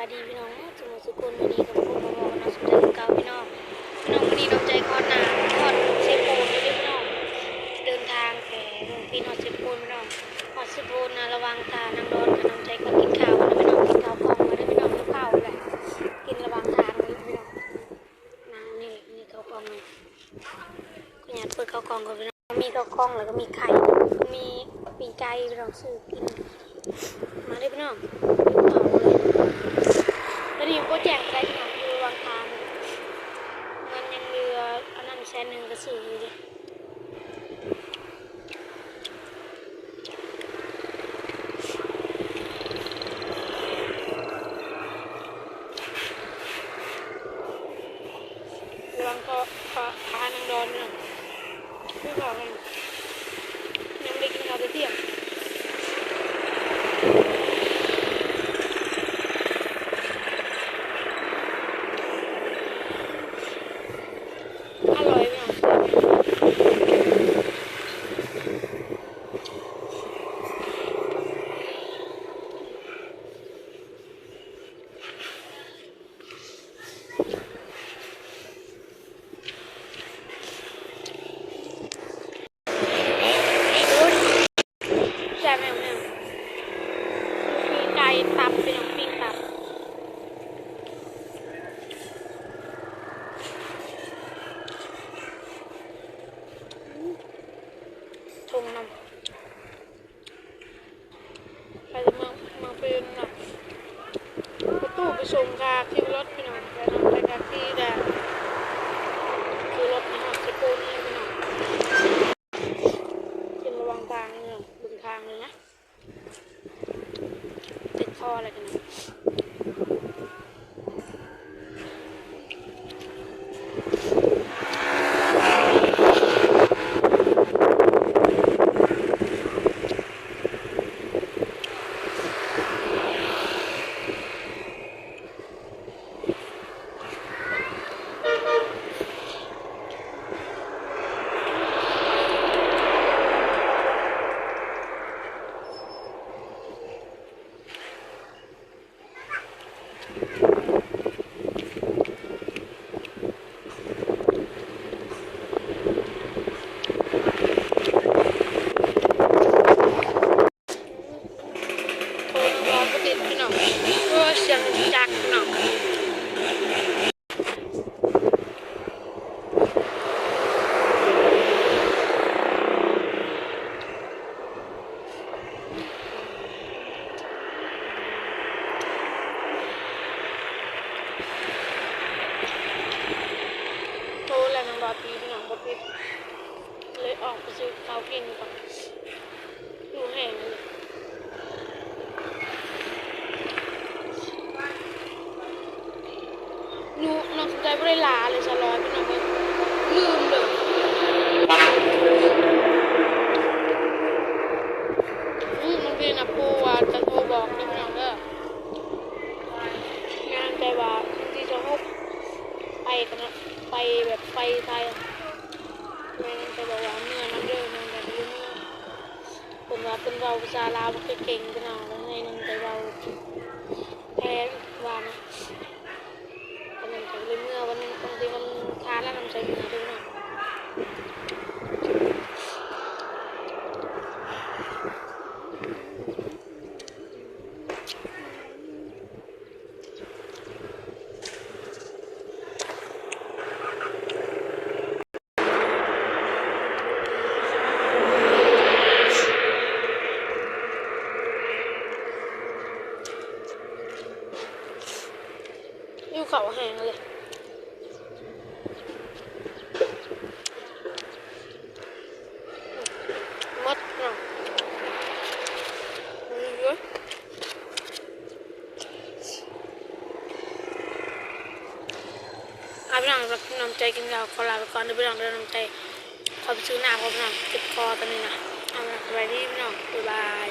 ายดีพี่น้องสมุทรสุคนวันนี้กับพวกเราบอกนะสุดใจเก่าพี่น้องพี่น้องวันนี้น้องใจคอนนาคอนเซโปนพี่น้องเดินทางแข่เมืองปีนอดเซโปนพี่น้องฮอดเซโปนนะระวังทางน้ำร้อนกับน้องใจก็กินข้าวนะพี่น้องกินข้าวกล่องมาได้พี่น้องกินข้าวแหละกินระวังทางเลยพี่น้องนางนี่นี่ข้าวกล่องเลยก็อยากเปิดข้าวกล่องก่อนพี่น้องมีข้าวกล่องแล้วก็มีไข่มีปีกไก่พี่น้องซื้อกินมาได้พี่น้องเอาเลย แล้วนี่โปรเจกต์อะไรพี่น้องคือวางทางเงินยังเหลืออันนั้นแสนหนึ่งก็ซื้ออยู่ดิระวังก็ขาขานางดอนเนี่ยพี่บอกเลยยังไม่ได้กินข้าวแต่เที่ยง อร่อยไหมอะแซ่บไหมแม่มีไก่ ตับเป็นของปิ้งตับทงนำไปจะเมืองเมืองเป็นน่ะประตูไปส่งกาที่รถพี่น้องไปนำไปกาที่แดนคือรถนะฮะสกูนี่พี่น้องกินระวังทางเนี่ยบึงทางเลยนะ คออะไรกันนะ พี่น้องบดปิดเลยออกไปซื้อข้าวกินก่อนอยู่แห้งเลยหนูน้องสนใจไม่ได้ลาเลยชะลอยพี่น้องเลยลืมเลยอืมมันเป็นนะปูว่าจะโทรบอกพี่น้องเด้องานใจว่าที่จะฮบไปกันนะไปแบบไปไทยอะแม่นั่นไปบอกว่าเมื่อน้ำเด้อมันแบบเมื่อเป็นว่าเป็นเราภาษาลาวก็เก่งกันเอาแล้วให้นั่นแต่เราแพ้ว่านะอันนั้นก็เลยเมื่อวันนั้นบางทีมันค้าแล้วนำใจเมื่อ ด้วยนะอยู่เขางเลยหมดนะเยอะอาพี่น้องรักน้ำใจกินข้าวขอลาไปก่อนเดี๋ยวพี่น้องเดินน้ำใจขอไปซื้อหน้าขอพี่น้องติดคอตอนนี้นะเอาละสวัสดีพี่น้องบ๊ายบาย